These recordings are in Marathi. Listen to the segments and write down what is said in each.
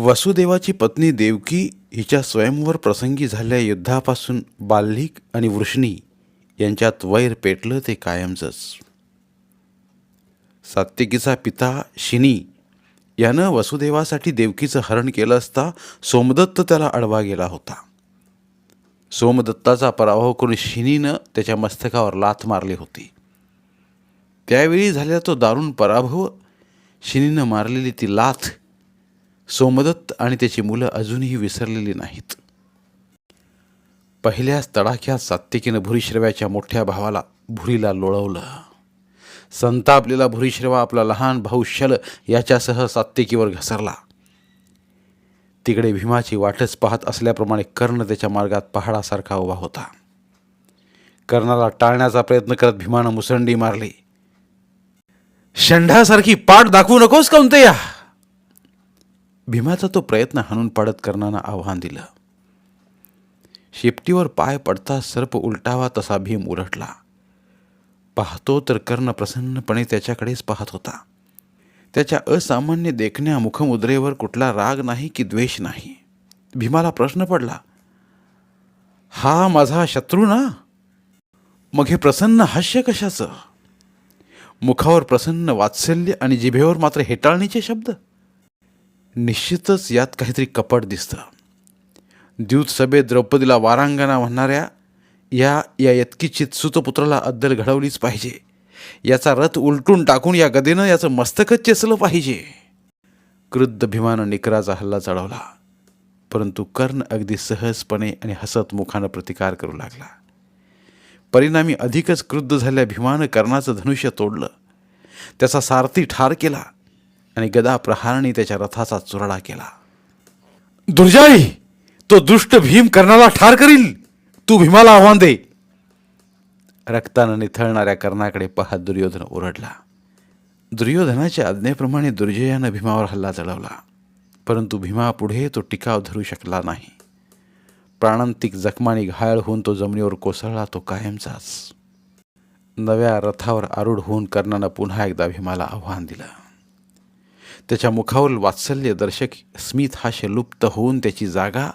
वसुदेवाची पत्नी देवकी हिच्या स्वयंवर प्रसंगी झालेल्या युद्धापासून बाल्हिक आणि वृष्णी यांच्यात वैर पेटलं ते कायमचंच. सात्विकीचा पिता शिनी यानं वसुदेवासाठी देवकीचं हरण केलं असता सोमदत्त त्याला अडवा गेला होता. सोमदत्ताचा पराभव करून शिनीनं त्याच्या मस्तकावर लाथ मारली होती. त्यावेळी झालेला तो दारुण पराभव शिनीनं मारलेली ती लाथ सोमदत्त आणि त्याची मुलं अजूनही विसरलेली नाहीत. पहिल्याच तडाख्यात सात्विकीनं भुरीश्रव्याच्या मोठ्या भावाला भुरीला लोळवलं. संतापलेला भुरीश्रवा आपला लहान भाऊ शल याच्यासह सात्विकीवर घसरला. तिकडे भीमाची वाटच पाहत असल्याप्रमाणे कर्ण त्याच्या मार्गात पहाडासारखा उभा होता. कर्णाला टाळण्याचा प्रयत्न करत भीमानं मुसंडी मारली. षंढासारखी पाठ दाखवू नकोस कोणते या भीमाचा तो प्रयत्न हाणून पाडत कर्णानं आव्हान दिलं. शेपटीवर पाय पडता सर्प उलटावा तसा भीम उलटला. पाहतो तर कर्ण प्रसन्नपणे त्याच्याकडेच पाहत होता. त्याच्या असामान्य देखण्या मुखमुद्रेवर कुठला राग नाही की द्वेष नाही. भीमाला प्रश्न पडला हा माझा शत्रू ना? मग हे प्रसन्न हास्य कशाचं? मुखावर प्रसन्न वात्सल्य आणि जिभेवर मात्र हेटाळणीचे शब्द? निश्चितच यात काहीतरी कपट दिसतं. द्यूत सभेत द्रौपदीला वारांगणा म्हणणाऱ्या या या यत्किचित सुतपुत्राला अद्दल घडवलीच पाहिजे. याचा रथ उलटून टाकून या गदेनं याचं मस्तकच चेसलं पाहिजे. क्रुद्ध भीमानं निकराचा हल्ला चढवला. परंतु कर्ण अगदी सहजपणे आणि हसत मुखानं प्रतिकार करू लागला. परिणामी अधिकच क्रुद्ध झाल्या भीमानं कर्णाचं धनुष्य तोडलं. त्याचा सारथी ठार केला. आणि गदा प्रहारणी त्याच्या रथाचा चुराडा केला. दुर्जाई तो दुष्ट भीम कर्णाला ठार करील. तू भीमाला आव्हान दे. रक्तानं निथळणाऱ्या कर्णाकडे पाहत दुर्योधन ओरडला. दुर्योधनाच्या आज्ञेप्रमाणे दुर्जयानं भीमावर हल्ला चढवला. परंतु भीमापुढे तो टिकाव धरू शकला नाही. प्राणांतिक जखमाने घायल होऊन तो जमिनीवर कोसळला तो कायमचाच. नव्या रथावर आरूढ होऊन कर्णानं पुन्हा एकदा भीमाला आव्हान दिलं. त्याच्या मुखावरील वात्सल्य दर्शक स्मित हास्य लुप्त होऊन त्याची जागा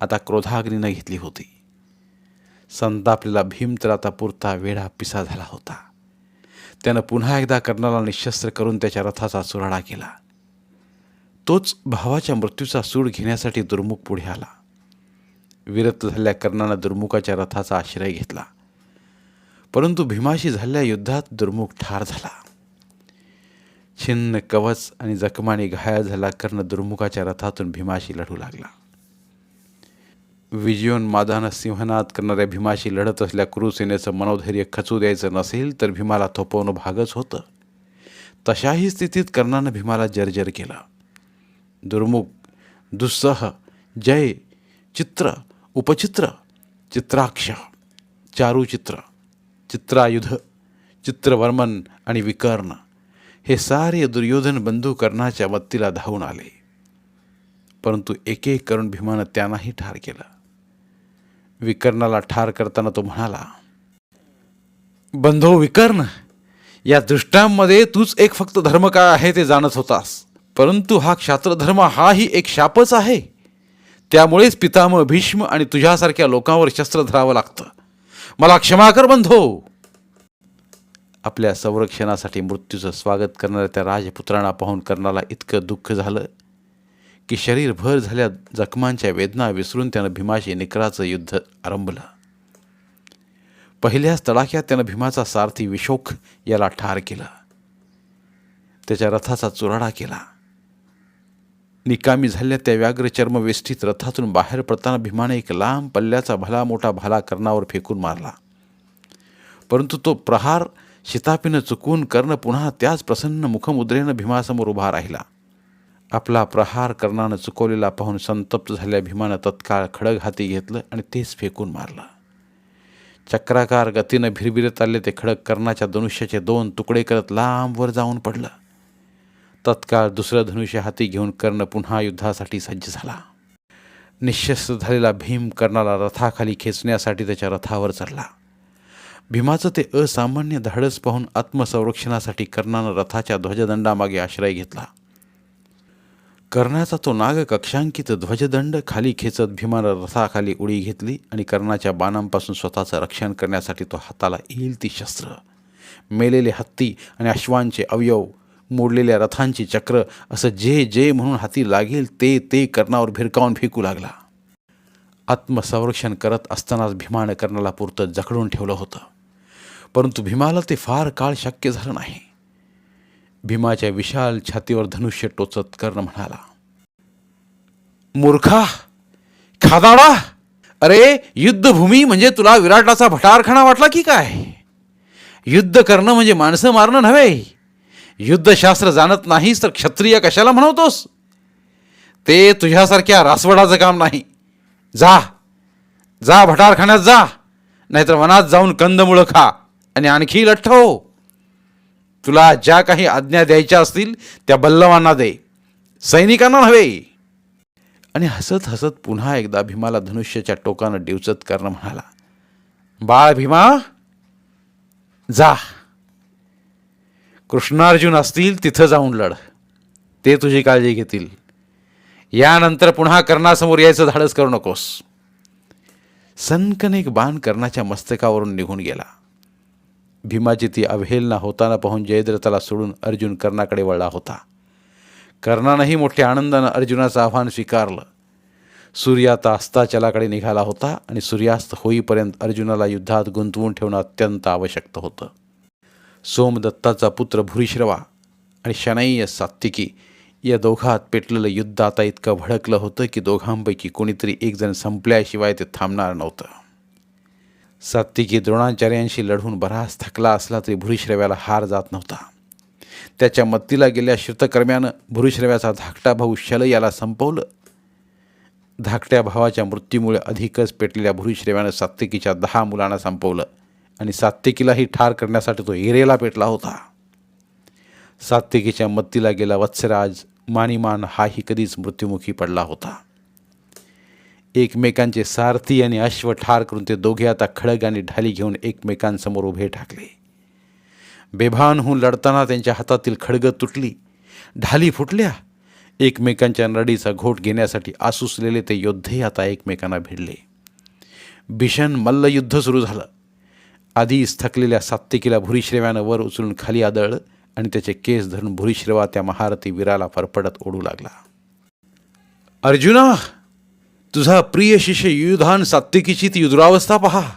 आता क्रोधाग्नीनं घेतली होती. संतापलेला भीम तर आता पुरता वेढा पिसा झाला होता. त्यानं पुन्हा एकदा कर्णाला निशस्त्र करून त्याच्या रथाचा चुराडा केला. तोच भावाच्या मृत्यूचा सूड घेण्यासाठी दुर्मुख पुढे आला. विरक्त झालेल्या कर्णानं दुर्मुखाच्या रथाचा आश्रय घेतला. परंतु भीमाशी झालेल्या युद्धात दुर्मुख ठार झाला. छिन्न कवच आणि जखमाने घायल झाला कर्ण दुर्मुखाच्या रथातून भीमाशी लढू लागला. विजयोन्मादानं सिंहनाद करणाऱ्या भीमाशी लढत असल्या कुरुसेनेचं मनोधैर्य खचू द्यायचं नसेल तर भीमाला थोपवणं भागच होतं. तशाही स्थितीत कर्णानं भीमाला जर्जर केलं. दुर्मुख दुस्सह जय चित्र उपचित्र चित्राक्ष चारुचित्र चित्रायुध चित्रवर्मन आणि विकर्ण हे सारे दुर्योधन बंधू कर्णाच्या वत्तीला धावून आले. परंतु एक एक करून भीमानं त्यांनाही ठार केलं. विकर्णाला ठार करताना तो म्हणाला बंधो विकर्ण या दृष्टांमध्ये तूच एक फक्त धर्म काय आहे ते जाणत होतास. परंतु हा क्षात्रधर्म हाही एक शापच आहे. त्यामुळेच पितामह भीष्म आणि तुझ्यासारख्या लोकांवर शस्त्र धरावं लागतं. मला क्षमा कर बंधो. आपल्या संरक्षणासाठी मृत्यूचं स्वागत करणाऱ्या त्या राजपुत्रांना पाहून कर्णाला इतकं दुःख झालं की शरीरभर झाल्या जखमांच्या वेदना विसरून त्यानं भीमाशी निकराचं युद्ध आरंभलं. पहिल्याच तडाख्यात त्यानं भीमाचा सारथी विशोक याला ठार केलं. त्याच्या रथाचा चुराडा केला. निकामी झालेल्या त्या व्याघ्र चर्मवेष्टीत रथातून बाहेर पडताना भीमाने एक लांब पल्ल्याचा भला मोठा भाला कर्णावर फेकून मारला. परंतु तो प्रहार शितापीनं चुकून कर्ण पुन्हा त्याच प्रसन्न मुखमुद्रेनं भीमासमोर उभा राहिला. आपला प्रहार कर्णानं चुकवलेला पाहून संतप्त झाल्या भीमानं तत्काळ खडग हाती घेतलं आणि तेच फेकून मारलं. चक्राकार गतीनं भिरभिरत आले ते खडक कर्णाच्या धनुष्याचे दोन तुकडे करत लांबवर जाऊन पडलं. तत्काळ दुसरं धनुष्य हाती घेऊन कर्ण पुन्हा युद्धासाठी सज्ज झाला. निशस्त्र झालेला भीम कर्णाला रथाखाली खेचण्यासाठी त्याच्या रथावर चढला. भीमाचं ते असामान्य धाडस पाहून आत्मसंरक्षणासाठी कर्णानं रथाच्या ध्वजदंडामागे आश्रय घेतला. कर्णाचा तो नाग कक्षांकित ध्वजदंड खाली खेचत भीमानं रथाखाली उडी घेतली आणि कर्णाच्या बाणांपासून स्वतःचं रक्षण करण्यासाठी तो हाताला येईल ती शस्त्र. मेलेले हत्ती आणि अश्वांचे अवयव मोडलेल्या रथांची चक्र असं जे जे म्हणून हाती लागेल ते ते कर्णावर भिरकावून फेकू लागला. आत्मसंरक्षण करत असतानाच भीमानं कर्णाला पुरतं जखडून ठेवलं होतं. परंतु भीमाला ते फार काळ शक्य झालं नाही. भीमाच्या विशाल छातीवर धनुष्य टोचत कर्ण म्हणाला मूर्खा खादाडा! अरे युद्धभूमी म्हणजे तुला विराटाचा भटारखाना वाटला की काय? युद्ध करणं म्हणजे माणसं मारणं नव्हे. युद्धशास्त्र जाणत नाहीस तर क्षत्रिय कशाला म्हणवतोस? ते तुझ्यासारख्या रासवडाचं काम नाही. जा जा भटारखान्यात जा नाहीतर वनात जाऊन कंदमुळं खा. आणि आणखी लठ्ठव हो. तुला ज्या काही आज्ञा द्यायच्या असतील त्या बल्लवांना दे. सैनिकांना नव्हे. आणि हसत हसत पुन्हा एकदा भीमाला धनुष्याच्या टोकानं डिवचत करणं म्हणाला बाळ भीमा जा. कृष्णार्जुन असतील तिथं जाऊन लढ. ते तुझी काळजी घेतील. यानंतर पुन्हा कर्णासमोर यायचं धाडस करू नकोस. सनकन एक बाण कर्णाच्या मस्तकावरून निघून गेला. भीमाची ती अवहेलना होताना पाहून जयद्रथाला सोडून अर्जुन कर्णाकडे वळला होता. कर्णानंही मोठ्या आनंदानं अर्जुनाचं आव्हान स्वीकारलं. सूर्य आता अस्ताचलाकडे निघाला होता आणि सूर्यास्त होईपर्यंत अर्जुनाला युद्धात गुंतवून ठेवणं अत्यंत आवश्यक होतं. सोमदत्ताचा पुत्र भूरिश्रवा आणि शनैय सात्विकी या दोघात पेटलेलं युद्ध आता इतकं भडकलं होतं की दोघांपैकी कोणीतरी एकजण संपल्याशिवाय ते थांबणार नव्हतं. सात्विकी द्रोणाचार्यांशी लढून बराच थकला असला तरी भूरिश्रव्याला हार जात नव्हता. त्याच्या मत्तीला गेल्या श्रुतकर्म्यानं भूरिश्रव्याचा धाकटा भाऊ शल याला संपवलं. धाकट्या भावाच्या मृत्यूमुळे अधिकच पेटलेल्या भूरिश्रव्यानं सात्विकीच्या दहा मुलांना संपवलं आणि सात्विकीलाही ठार करण्यासाठी तो हिरेला पेटला होता. सात्विकीच्या मत्तीला गेला वत्सराज मानिमान हाही कधीच मृत्युमुखी पडला होता. एकमेकांचे सारथी आणि अश्व ठार करून ते दोघे आता खडग आणि ढाली घेऊन एकमेकांसमोर उभे ठाकले. बेभान होऊन लढताना त्यांच्या हातातील खडगं तुटली. ढाली फुटल्या. एकमेकांच्या नडीचा घोट घेण्यासाठी आसुसलेले ते योद्धे आता एकमेकांना भिडले. भीषण मल्लयुद्ध सुरू झालं. आधीच थकलेल्या सात्विकीला भुरीश्रेव्यानं वर उचलून खाली आदळलं आणि त्याचे केस धरून भुरीश्रेवा त्या महारथी वीराला फरफडत ओढू लागला. अर्जुना तुझा प्रिय शिष्य युधान सात्विकीची ती दुरावस्था पहा.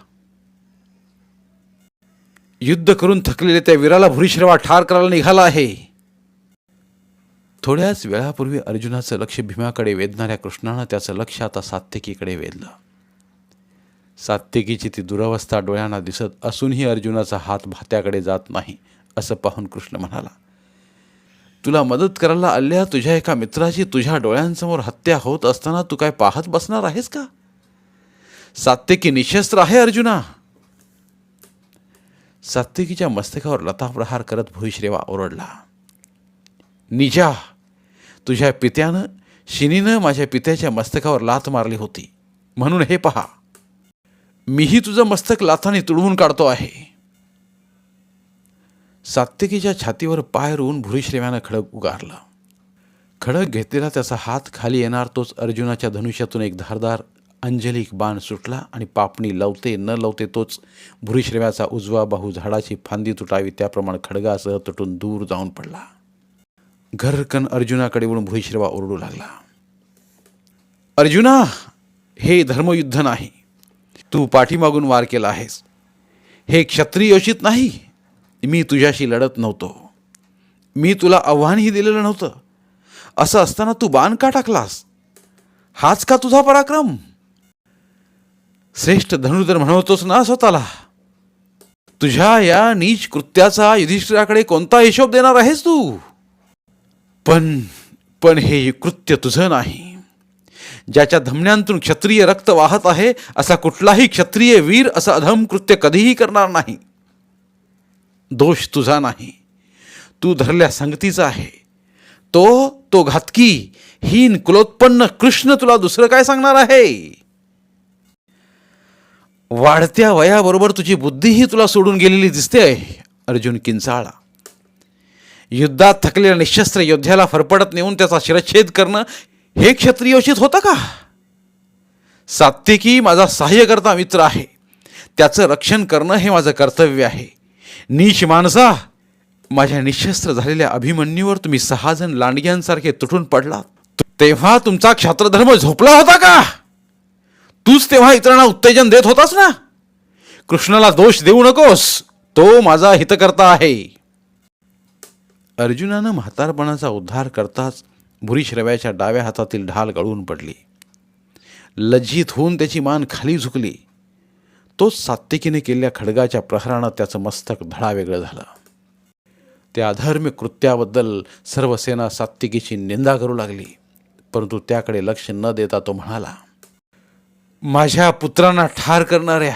युद्ध करून थकलेले त्या वीराला भुरीश्रवा ठार करायला निघाला आहे. थोड्याच वेळापूर्वी अर्जुनाचं लक्ष भीमाकडे वेधणाऱ्या कृष्णानं त्याचं लक्ष आता सात्विकीकडे वेधलं. सात्विकीची ती दुरवस्था डोळ्यांना दिसत असूनही अर्जुनाचा हात भात्याकडे जात नाही असं पाहून कृष्ण म्हणाला. तुला मदत करायला आल्या तुझ्या एका मित्राची तुझ्या डोळ्यांसमोर हत्या होत असताना तू काय पाहत बसणार आहेस का? सात्विकी निशस्त्र आहे अर्जुना. सात्विकीच्या मस्तकावर लताप्रहार करत भुईश्रेवा ओरडला. निजा तुझ्या पित्यानं शिनीनं माझ्या पित्याच्या मस्तकावर लात मारली होती. म्हणून हे पहा. मीही तुझं मस्तक लाथाने तुडवून काढतो आहे. सात्विकीच्या छातीवर पाय रोवून भुरीश्रेव्यानं खडक उगारला. खडक घेतलेला त्याचा हात खाली येणार तोच अर्जुनाच्या धनुष्यातून एक धारदार अंजलिक बाण सुटला आणि पापणी लवते न लवते तोच भुरीश्रेव्याचा उजवा बाहू झाडाची फांदी तुटावी त्याप्रमाणे खडगासह तुटून दूर जाऊन पडला. घरकन अर्जुनाकडे वळून भुईश्रेवा ओरडू लागला. अर्जुना हे धर्मयुद्ध नाही. तू पाठीमागून वार केला आहेस. हे क्षत्रियोचित नाही. मी तुझ्याशी लढत नव्हतो. मी तुला आव्हानही दिलेलं नव्हतं. असं असताना तू बाण का टाकलास? हाच का तुझा पराक्रम? श्रेष्ठ धनुर्धर म्हणवतोस ना स्वतःला? तुझ्या या नीच कृत्याचा युधिष्ठिराकडे कोणता हिशोब देणार आहेस तू? पण पण हे कृत्य तुझं नाही. ज्याच्या धमन्यांतून क्षत्रिय रक्त वाहत आहे असा कुठलाही क्षत्रिय वीर असं अधम कृत्य कधीही करणार नाही. दोष तुझा नाही. तू धरल्या संगतीचा आहे. तो तो घातकी हीन कुलोत्पन्न कृष्ण तुला दुसरं काय सांगणार आहे? वाढत्या वयाबरोबर तुझी बुद्धीही तुला सोडून गेलेली दिसते अर्जुन किंचाळा. युद्धात थकलेल्या निशस्त्र योद्ध्याला फरफडत नेऊन त्याचा शिरच्छेद करणं हे क्षत्रियोचित होतं का? सात्विकी माझा सहाय्यकर्ता मित्र आहे. त्याचं रक्षण करणं हे माझं कर्तव्य आहे. नीच माणसा माझ्या निशस्त्र झालेल्या अभिमन्यूवर तुम्ही सहा जण लांडग्यांसारखे तुटून पडलात. तेव्हा तुमचा क्षात्रधर्म झोपला होता का? तूच तेव्हा इतरांना उत्तेजन देत होतास ना? कृष्णाला दोष देऊ नकोस तो माझा हितकर्ता आहे. अर्जुनानं म्हातारपणाचा उद्धार करताच भुरीश्रव्याच्या डाव्या हातातील ढाल गळून पडली. लज्जित होऊन त्याची मान खाली झुकली. तोच सात्विकीने केलेल्या खडगाच्या प्रहारानं त्याचं मस्तक धडा वेगळं झालं. त्या अधर्म्य कृत्याबद्दल सर्व सेना सात्विकीची निंदा करू लागली परंतु त्याकडे लक्ष न देता तो म्हणाला माझ्या पुत्रांना ठार करणाऱ्या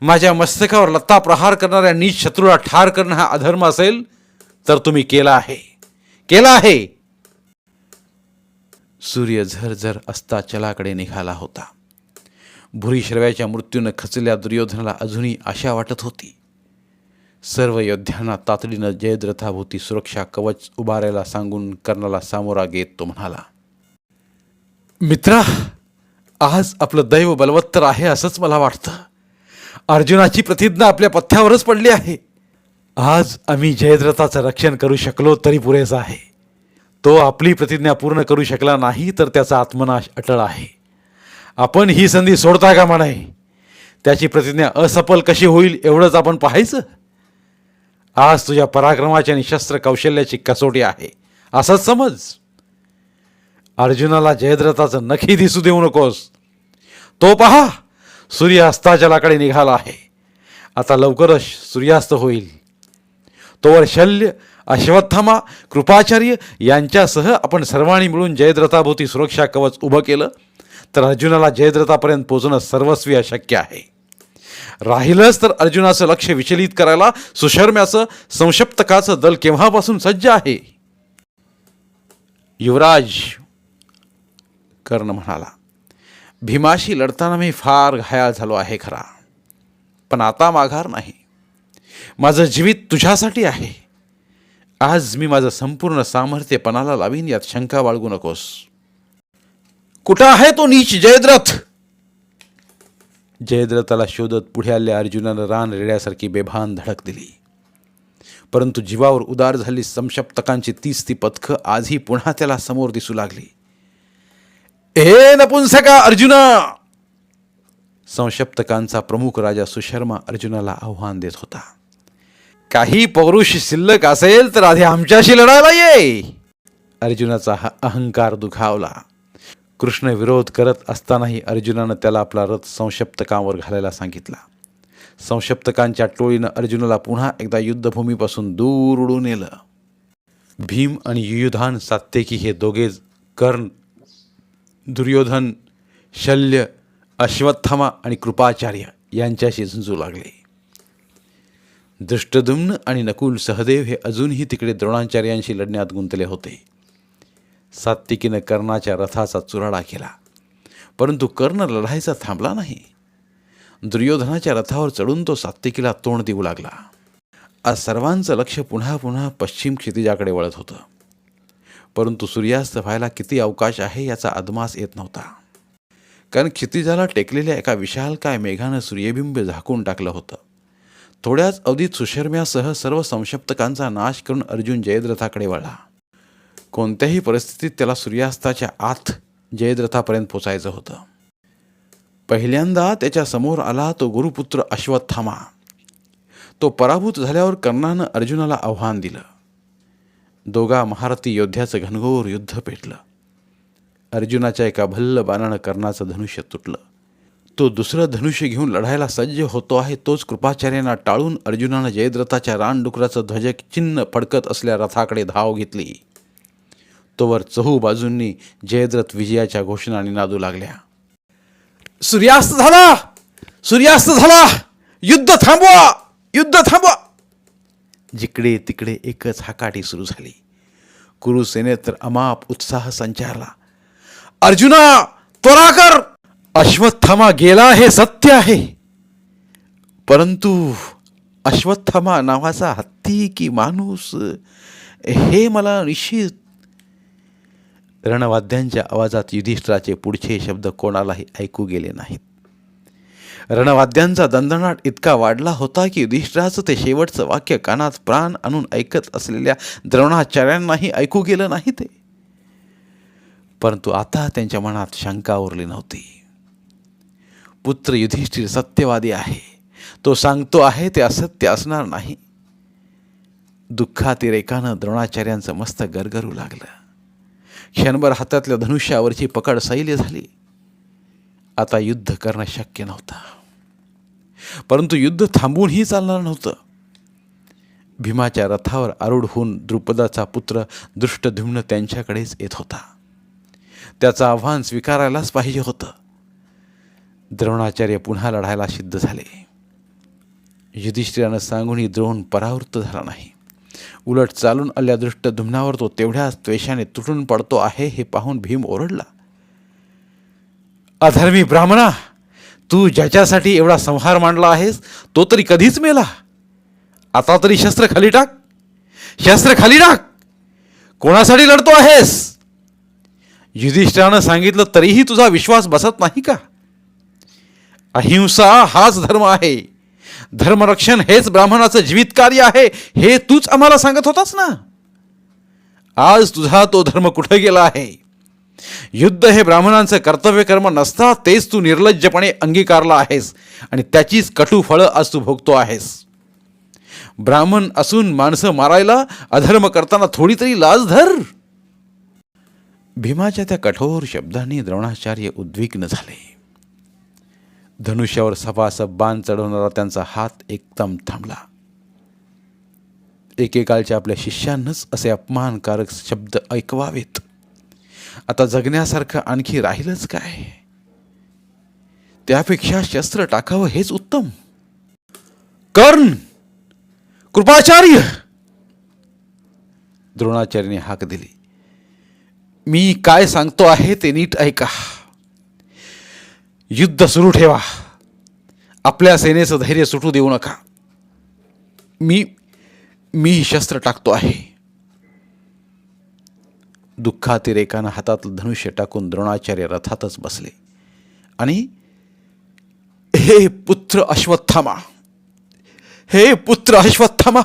माझ्या मस्तकावर लत्ता प्रहार करणाऱ्या नीच शत्रूला ठार करणं हा अधर्म असेल तर तुम्ही केला आहे केला आहे. सूर्य झरझर अस्ताचलाकडे निघाला होता. भुरीश्रव्याच्या मृत्यूनं खचल्या दुर्योधनाला अजूनही आशा वाटत होती. सर्व योद्ध्यांना तातडीनं जयद्रथाभोवती सुरक्षा कवच उभारायला सांगून कर्णाला सामोरा घेत तो म्हणाला मित्रा आज आपलं दैव बलवत्तर आहे असंच मला वाटतं. अर्जुनाची प्रतिज्ञा आपल्या पथ्यावरच पडली आहे. आज आम्ही जयद्रथाचं रक्षण करू शकलो तरी पुरेसा आहे. तो आपली प्रतिज्ञा पूर्ण करू शकला नाही तर त्याचा आत्मनाश अटळ आहे. आपण ही संधी सोडता का नाही त्याची प्रतिज्ञा असफल कशी होईल एवढंच आपण पाहायचं. आज तुझ्या पराक्रमाच्या आणि शस्त्र कौशल्याची कसोटी आहे. असंच समज. अर्जुनाला जयद्रथाचं नखी दिसू देऊ नकोस. तो पहा सूर्य अस्ताचलाकडे निघाला आहे. आता लवकरच सूर्यास्त होईल. तोवर शल्य अश्वत्थामा कृपाचार्य यांच्यासह आपण सर्वांनी मिळून जयद्रथाभोवती सुरक्षा कवच उभं केलं. तर अर्जुनाला जयद्रथापर्यंत पोहोचणं सर्वस्वी अशक्य आहे. राहिलंच तर अर्जुनाचं लक्ष विचलित करायला सुशर्म्याचं संक्षप्तकाचं दल केव्हापासून सज्ज आहे? युवराज कर्ण म्हणाला भीमाशी लढताना मी फार घायाळ झालो आहे खरा पण आता माघार नाही. माझं जीवित तुझ्यासाठी आहे. आज मी माझं संपूर्ण सामर्थ्यपणाला लावीन यात शंका बाळगू नकोस. कुठं आहे तो नीच? जयद्रथ. जयद्रथाला शोधत पुढे आल्या अर्जुनानं रान रेड्यासारखी बेभान धडक दिली. परंतु जीवावर उदार झाली संशप्तकांची तीस ती पथकं आजही पुन्हा त्याला समोर दिसू लागली. ए नपुंसका अर्जुना! संशप्तकांचा प्रमुख राजा सुशर्मा अर्जुनाला आव्हान देत होता. काही पौरुष शिल्लक असेल तर आधी आमच्याशी लढायला ये अर्जुनाचा हा अहंकार दुखावला. कृष्ण विरोध करत असतानाही अर्जुनानं त्याला आपला रथ संशप्तकांवर घालायला सांगितला. संशप्तकांच्या टोळीनं अर्जुनाला पुन्हा एकदा युद्धभूमीपासून दूर उडून नेलं. भीम आणि युयुधान सात्यकी हे दोघेच कर्ण दुर्योधन शल्य अश्वत्थामा आणि कृपाचार्य यांच्याशी झुंजू लागले. दृष्टदुम्न आणि नकुल सहदेव हे अजूनही तिकडे द्रोणाचार्यांशी लढण्यात गुंतले होते. सात्विकीनं कर्णाच्या रथाचा चुराडा केला. परंतु कर्ण लढायचा थांबला नाही. दुर्योधनाच्या रथावर चढून तो सात्विकीला तोंड देऊ लागला. आज सर्वांचं लक्ष पुन्हा पुन्हा पश्चिम क्षितिजाकडे वळत होतं. परंतु सूर्यास्त व्हायला किती अवकाश आहे याचा अदमास येत नव्हता. कारण क्षितिजाला टेकलेल्या एका विशाल काय मेघानं सूर्यबिंब झाकून टाकलं होतं. थोड्याच अवधीत सुशर्म्यासह सर्व संशप्तकांचा नाश करून अर्जुन जयद्रथाकडे वळला. कोणत्याही परिस्थितीत त्याला सूर्यास्ताच्या आत जयद्रथापर्यंत पोचायचं होतं. पहिल्यांदा त्याच्यासमोर आला तो गुरुपुत्र अश्वत्थामा. तो पराभूत झाल्यावर कर्णानं अर्जुनाला आव्हान दिलं. दोघा महारथी योद्ध्याचं घनघोर युद्ध पेटलं. अर्जुनाच्या एका भल्ल बाणानं कर्णाचं धनुष्य तुटलं. तो दुसरं धनुष्य घेऊन लढायला सज्ज होतो आहे तोच कृपाचार्यांना टाळून अर्जुनानं जयद्रथाच्या रानडुकराचं ध्वज चिन्ह फडकत असल्या रथाकडे धाव घेतली. तोवर चहू बाजूंनी जयद्रथ विजयाच्या घोषणाने नादू लागल्या. सूर्यास्त झाला! सूर्यास्त झाला! युद्ध थांबवा! युद्ध थांबवा! जिकडे तिकडे एकच हाकाटी सुरू झाली. कुरुसेनेत तर अमाप उत्साह संचारला. अर्जुना त्वरा कर! अश्वत्थामा गेला हे सत्य आहे. परंतु अश्वत्थामा नावाचा हत्ती की माणूस हे मला निश्चित रणवाद्यांच्या आवाजात युधिष्ठिराचे पुढचे शब्द कोणालाही ऐकू गेले नाहीत. रणवाद्यांचा दणदणाट इतका वाढला होता की युधिष्ठिराचं ते शेवटचं वाक्य कानात प्राण आणून ऐकत असलेल्या द्रोणाचार्यांनाही ऐकू गेलं नाही ते. परंतु आता त्यांच्या मनात शंका उरली नव्हती. पुत्र युधिष्ठिर सत्यवादी आहे. तो सांगतो आहे ते असत्य असणार नाही. दुःखातिरेकानं द्रोणाचार्यांचं मस्त गरगरू लागलं. क्षणभर हातातल्या धनुष्यावरची पकड सैल्य झाली. आता युद्ध करणं शक्य नव्हतं. परंतु युद्ध थांबूनही चालणार नव्हतं. भीमाच्या रथावर आरूढ होऊन द्रुपदाचा पुत्र दृष्टधुम्न त्यांच्याकडेच येत होता. त्याचं आव्हान स्वीकारायलाच पाहिजे होतं. द्रोणाचार्य पुन्हा लढायला सिद्ध झाले. युधिष्ठिरानं सांगूनही द्रोण परावृत्त झाला नाही. उलट चालून आल्यादृष्ट धुमनावर तो तेवढ्याच त्वेषाने तुटून पडतो आहे हे पाहून भीम ओरडला. अधर्मी ब्राह्मणा तू ज्याच्यासाठी एवढा संहार मांडला आहेस तो तरी कधीच मेला. आता तरी शस्त्र खाली टाक. शस्त्र खाली टाक. कोणासाठी लढतो आहेस? युधिष्ठिरानं सांगितलं तरीही तुझा विश्वास बसत नाही का? अहिंसा हाच धर्म आहे. धर्मरक्षण हेच ब्राह्मणाचं जीवित कार्य आहे हे तूच आम्हाला सांगत होतास ना? आज तुझा तो धर्म कुठे गेला आहे? युद्ध हे ब्राह्मणांचं कर्तव्य कर्म नसता तेच तू निर्लज्जपणे अंगीकारला आहेस आणि त्याचीच कटू फळं आज तू भोगतो आहेस. ब्राह्मण असून माणसं मारायला अधर्म करताना थोडी तरी लाज धर. भीमाच्या त्या कठोर शब्दांनी द्रोणाचार्य उद्विग्न झाले. धनुष्यावर सफासफ बाण चढवणारा त्यांचा हात एकदम थांबला. एकेकाळच्या आपल्या शिष्यांनाच असे अपमानकारक शब्द ऐकवावेत. आता जगण्यासारखं आणखी राहिलंच काय? त्यापेक्षा शस्त्र टाकावं हेच उत्तम. कर्ण कृपाचार्य! द्रोणाचार्याने हाक दिली. मी काय सांगतो आहे ते नीट ऐका. युद्ध सुरू ठेवा. आपल्या सेनेचं धैर्य सुटू देऊ नका. मी मी शस्त्र टाकतो आहे. दुःखातिरेकानं हातातलं धनुष्य टाकून द्रोणाचार्य रथातच बसले. आणि हे पुत्र अश्वत्थामा हे पुत्र अश्वत्थामा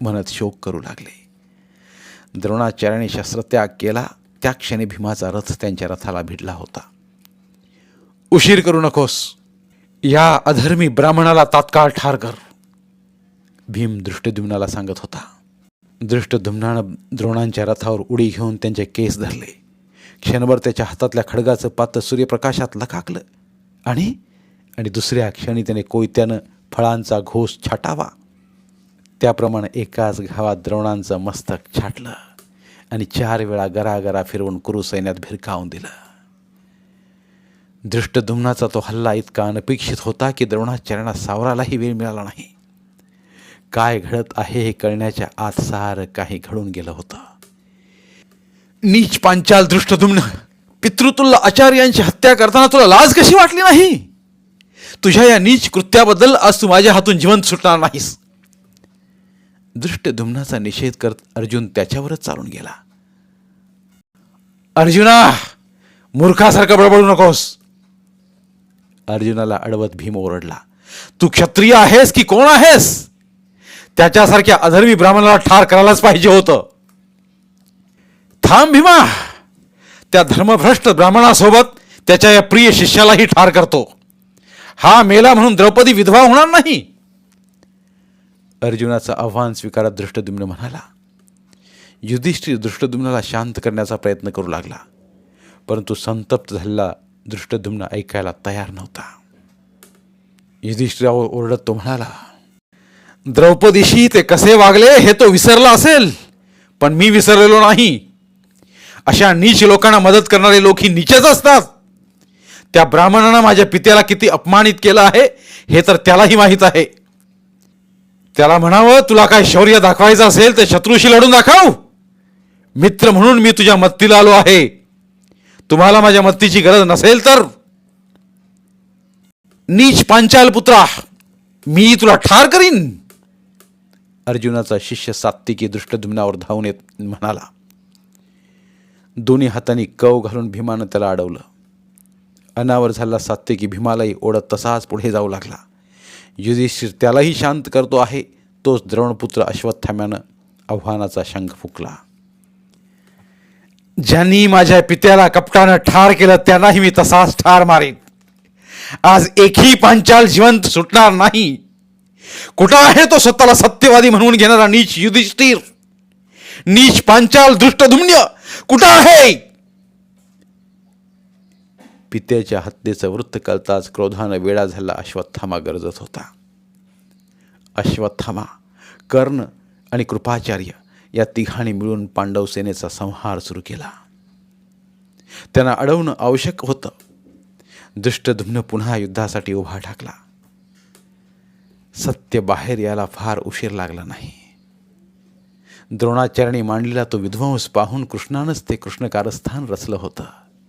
म्हणत शोक करू लागले. द्रोणाचार्याने शस्त्रत्याग केला. त्या क्षणी भीमाचा रथ त्यांच्या रथाला भिडला होता. उशीर करू नकोस. या अधर्मी ब्राह्मणाला तात्काळ ठार कर. भीम दृष्टद्युम्नाला सांगत होता. दृष्टद्युम्नानं द्रोणांच्या रथावर उडी घेऊन त्यांचे केस धरले. क्षणभर त्याच्या हातातल्या खडगाचं पात्र सूर्यप्रकाशात लकाकलं. आणि आणि दुसऱ्या क्षणी त्याने कोयत्यानं फळांचा घोष छाटावा. त्याप्रमाणे एकाच घावात द्रोणांचं मस्तक छाटलं आणि चार वेळा गरागरा फिरवून कुरु सैन्यात भिरकावून दिलं. दृष्टदुम्नाचा तो हल्ला इतका अनपेक्षित होता की द्रोणाचार्यांना सावरालाही वेळ मिळाला नाही. काय घडत आहे हे कळण्याच्या आत सारं काही घडून गेलं होतं. नीच पांचाल दृष्टदुम्न पितृतुल्य आचार्यांची हत्या करताना तुला लाज कशी वाटली नाही? तुझ्या या नीच कृत्याबद्दल आज तू माझ्या हातून जिवंत सुटणार नाहीस. दृष्टदुम्नाचा निषेध करत अर्जुन त्याच्यावरच चालून गेला. अर्जुना मूर्खासारखं बडबडू नकोस. अर्जुनाला अडवत भीम ओरडला तू क्षत्रिय आहेस की कोण आहेस? त्याच्यासारख्या अधर्मी ब्राह्मणाला ठार करायलाच पाहिजे होतं. थांब भीमा त्या धर्मभ्रष्ट ब्राह्मणासोबत त्याच्या या प्रिय शिष्यालाही ठार करतो. हा मेला म्हणून द्रौपदी विधवा होणार नाही. अर्जुनाचं आव्हान स्वीकारत दृष्टदुम्न म्हणाला युधिष्ठिर दृष्टदुम्नाला शांत करण्याचा प्रयत्न करू लागला परंतु संतप्त झालेला दृष्टधुम्न ऐकायला तयार नव्हता. युधिष्ठिरावर ओरडत तो म्हणाला द्रौपदीशी ते कसे वागले हे तो विसरला असेल पण मी विसरलेलो नाही. अशा नीच लोकांना मदत करणारे लोक ही नीचच असतात. त्या ब्राह्मणानं माझ्या पित्याला किती अपमानित केलं आहे हे तर त्यालाही माहीत आहे. त्याला म्हणावं तुला काय शौर्य दाखवायचं असेल तर शत्रूशी लढून दाखव. मित्र म्हणून मी तुझ्या मत्तीला आलो आहे. तुम्हाला माझ्या मदतीची गरज नसेल तर नीच पांचाल पुत्रा मी तुला ठार करीन. अर्जुनाचा शिष्य सात्विकी दृष्टधुम्नावर धावून येत म्हणाला. दोन्ही हातांनी कव घालून भीमानं त्याला अडवलं. अनावर झाला सात्विकी भीमालाही ओढत तसाच पुढे जाऊ लागला. युधिष्ठिर त्यालाही शांत करतो आहे तोच द्रोणपुत्र अश्वत्थाम्यानं आव्हानाचा शंख फुकला. ज्यांनी माझ्या पित्याला कपटानं ठार केलं त्यांनाही मी तसाच ठार मारेन. आज एकही पांचाल जिवंत सुटणार नाही. कुठं आहे तो स्वतःला सत्यवादी म्हणून घेणारा नीच युधिष्ठिर? नीच पांचाल दृष्टधुम्य कुठं आहे? पित्याच्या हत्येचं वृत्त कळताच क्रोधानं वेळा झाला अश्वत्थामा गरजत होता. अश्वत्थामा कर्ण आणि कृपाचार्य या तिघांनी मिळून पांडव सेनेचा संहार सुरू केला. त्यांना अडवणं आवश्यक होतं. दुष्टधुम्न पुन्हा युद्धासाठी उभा ठाकला. सत्य बाहेर याला फार उशीर लागला नाही. द्रोणाचार्याने मांडलेला तो विध्वंस पाहून कृष्णानंच ते कृष्णकारस्थान रचलं होतं.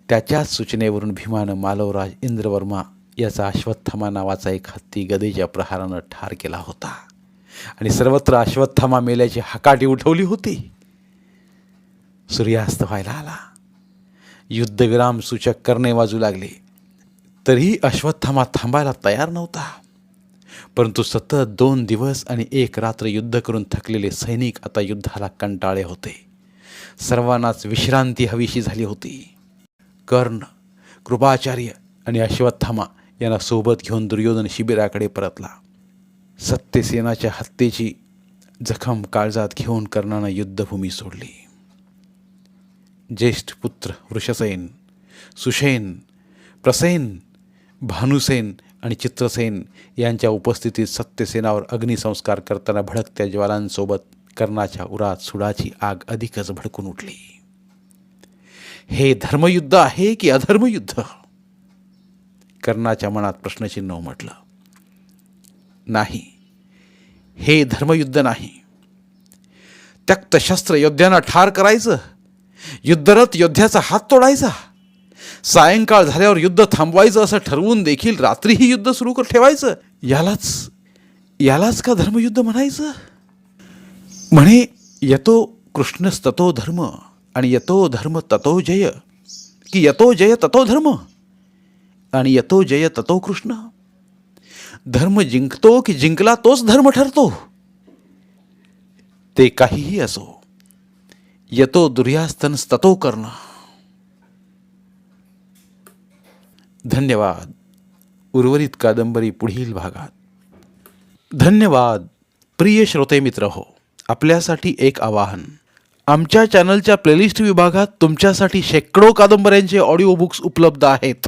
त्याच्याच सूचनेवरून भीमानं मालवराज इंद्रवर्मा याचा अश्वत्थामा नावाचा एक हत्ती गदेच्या प्रहारानं ठार केला होता. आणि सर्वत्र अश्वत्थामा मेल्याची हकाटी उठवली होती. सूर्यास्त व्हायला आला. युद्धविराम सूचक करणे वाजू लागले. तरीही अश्वत्थामा थांबायला तयार नव्हता. परंतु सतत दोन दिवस आणि एक रात्र युद्ध करून थकलेले सैनिक आता युद्धाला कंटाळे होते. सर्वांनाच विश्रांती हवीशी झाली होती. कर्ण कृपाचार्य आणि अश्वत्थामा यांना सोबत घेऊन दुर्योधन शिबिराकडे परतला. सत्यसेनाच्या हत्येची जखम काळजात घेऊन कर्णानं युद्धभूमी सोडली. ज्येष्ठ पुत्र वृषसेन सुषेन प्रसेन भानुसेन आणि चित्रसेन यांच्या उपस्थितीत सत्यसेनावर अग्निसंस्कार करताना भडकत्या ज्वालांसोबत कर्णाच्या उरात सुडाची आग अधिकच भडकून उठली. हे धर्मयुद्ध आहे की अधर्मयुद्ध? कर्णाच्या मनात प्रश्नचिन्ह उमटलं. नाही. हे धर्मयुद्ध नाही. त्यक्त शस्त्र योद्ध्यांना ठार करायचं. युद्धरत योद्ध्याचा हात तोडायचा. सायंकाळ झाल्यावर युद्ध थांबवायचं असं ठरवून देखील रात्रीही युद्ध सुरू कर ठेवायचं. यालाच यालाच का धर्मयुद्ध म्हणायचं? म्हणे यतो कृष्णस्ततो धर्म आणि यतो धर्म ततो जय. की यतो जय ततो धर्म आणि यतो जय ततो कृष्ण. धर्म जिंकतो की जिंकला तोच धर्म ठरतो. ते काहीही असो यतो दुर्यास्तनस्ततो करणं. धन्यवाद. उर्वरित कादंबरी पुढील भागात. धन्यवाद. प्रिय श्रोते मित्र हो आपल्यासाठी एक आवाहन. आमच्या चॅनलच्या प्लेलिस्ट विभागात तुमच्यासाठी शेकडो कादंबऱ्यांचे ऑडिओ बुक्स उपलब्ध आहेत.